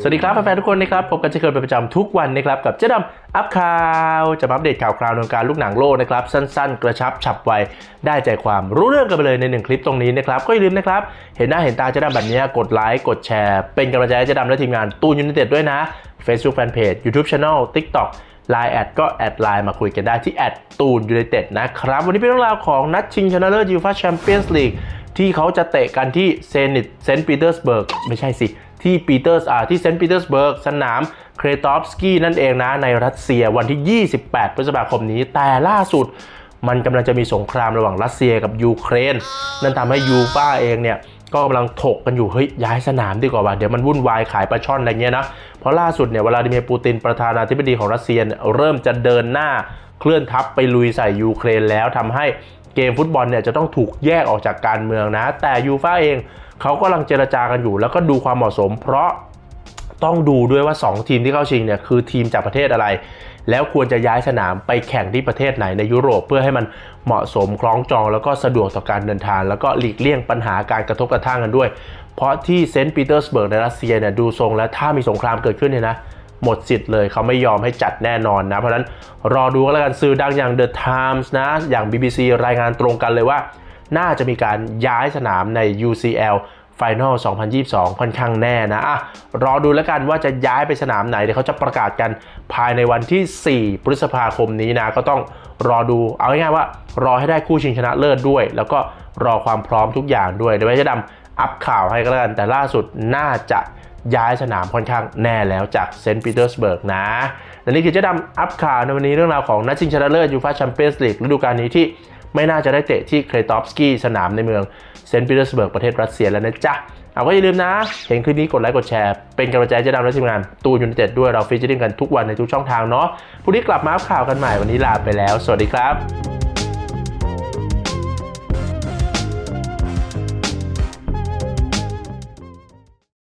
สวัสดีครับแฟนๆทุกคนนะครับพบกันเช่นเคยเป็นประจำทุกวันนะครับกับเจ๊ดำอัพข่าวจะมาอัปเดตข่าวคราวในวงการลูกหนังโลกนะครับสั้นๆ กระชับฉับไวได้ใจความรู้เรื่องกันไปเลยในหนึ่งคลิปตรงนี้นะครับก็อย่าลืมนะครับเห็นหน้าเห็นตาเจ๊ดำแบบนี้กดไลค์กดแชร์ เป็นกำลังใจให้เจ๊ดำและทีมงานตูนยูไนเต็ดด้วยนะ Facebook Fanpage YouTube Channel TikTok Line แอดก็แอดไลน์มาคุยกันได้ที่แอดตูนยูไนเต็ดนะครับ วันนี้เป็นเรื่องราวของนัดชิงชนะเลิศยูฟ่าแชมเปี้ยนส์ลีก ที่เขาจะเตะกันที่เซนิตเซนต์ปีเตอร์สเบิร์กไม่ใช่สิ ที่ปีเตอร์สอ่าที่เซนต์ปีเตอร์สเบิร์กสนามเครตอฟสกี้นั่นเองนะ ในรัสเซียวันที่ 28 พฤษภาคมนี้แต่ล่าสุดมันกำลังจะมีสงครามระหว่างรัสเซียกับยูเครน นั่นทำให้ยูฟ่าเองเนี่ยก็กำลังถกกันอยู่เฮ้ยย้ายสนามดีกว่าว่ะเดี๋ยวมันวุ่นวายขายปลาช่อนอะไรเงี้ยนะเพราะล่าสุดเนี่ยวลาดิเมียร์ปูตินประธานาธิบดีของรัสเซียเนี่ยเริ่มจะเดินหน้าเคลื่อนทัพไปลุยใส่ยูเครนแล้วทำให้ เกมฟุตบอลเนี่ยจะต้องถูกแยกออกจากการเมืองนะ แต่ยูฟ่าเองเขากำลังเจรจากันอยู่ แล้วก็ดูความเหมาะสม เพราะต้องดูด้วยว่า 2 ทีมที่เข้าชิงเนี่ยคือทีมจากประเทศอะไร แล้วควรจะย้ายสนามไปแข่งที่ประเทศไหนในยุโรปเพื่อให้มันเหมาะสมคล้องจอง แล้วก็สะดวกต่อการเดินทาง แล้วก็หลีกเลี่ยงปัญหาการกระทบกระทั่งกันด้วย เพราะที่เซนต์ปีเตอร์สเบิร์กในรัสเซียเนี่ยดูทรงแล้วถ้ามีสงครามเกิดขึ้นเนี่ยนะ หมดสิทธิ์เลยเขาไม่ยอมให้จัดแน่นอนนะ เพราะนั้นรอดูกันแล้วกันสื่อดังอย่าง The Times นะ อย่าง BBC รายงานตรงกันเลยว่า น่าจะมีการย้ายสนามใน UCL Final 2022 ค่อนข้างแน่นะอะรอดูแล้วกันว่าจะย้ายไปสนามไหน เดี๋ยวเขาจะประกาศกันภายในวันที่ 4 พฤษภาคมนี้นะ ก็ต้องรอดู เอาง่ายๆว่า รอให้ได้คู่ชิงชนะเลิศด้วย แล้วก็รอความพร้อมทุกอย่างด้วย เดี๋ยวจะดำอัพข่าวให้ก็แล้วกัน แต่ล่าสุดน่าจะย้ายสนามค่อนข้างแน่แล้วจากเซนต์ปีเตอร์สเบิร์กนะและนี่คือเจ๊ดำอัพข่าวในวันนี้เรื่องราวของนัดชิงชนะเลิศยูฟ่าแชมเปี้ยนส์ลีกฤดูกาลนี้ที่ไม่น่าจะได้เตะที่เครตอฟสกี้สนามในเมืองเซนต์ปีเตอร์สเบิร์กประเทศรัสเซียแล้วนะจ๊ะเอาก็อย่าลืมนะ เห็นคลิปนี้กดไลค์กดแชร์ เป็นกำลังใจเจะดำและทีมงานตูนยูนเต็ดด้วยเราฟีเจอริ่งกันทุกวันในทุกช่องทางเนาะพรุ่งนี้กลับมาอัพข่าวกันใหม่วันนี้ลาไปแล้ว สวัสดีครับ